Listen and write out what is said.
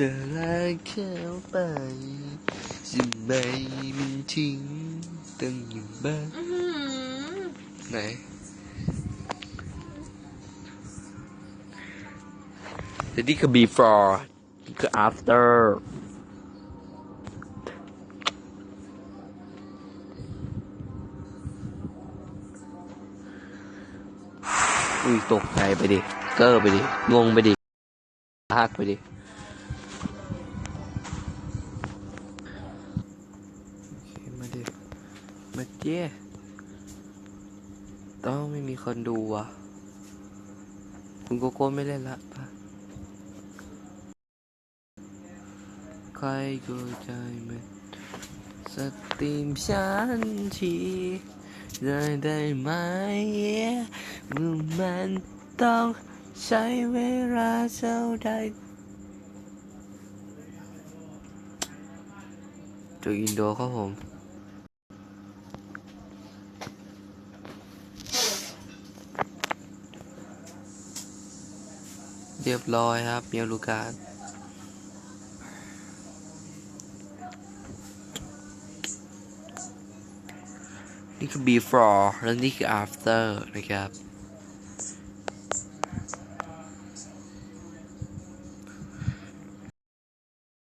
จะลากเข้าไปสิไม่มันทิ้งตั้งอยู่บ้านไหนแต่นี่คือ before คือ after อุ้ยตกใจไปดิ เกอร์ไปดิ งงไปดิฮักไปดิ มาเจ้ต้องไม่มีคนดูวะคุณโกโก้ไม่เล่นละปะใครก็ใจมันสตรีมฉันทีได้ได้ไหมเมื่อมันต้องใช้เวลาเท่าใดตัวอินโดครับผม เรียบร้อยครับเมียวลูกาสนี่คือ before และนี่คือ after นะครับ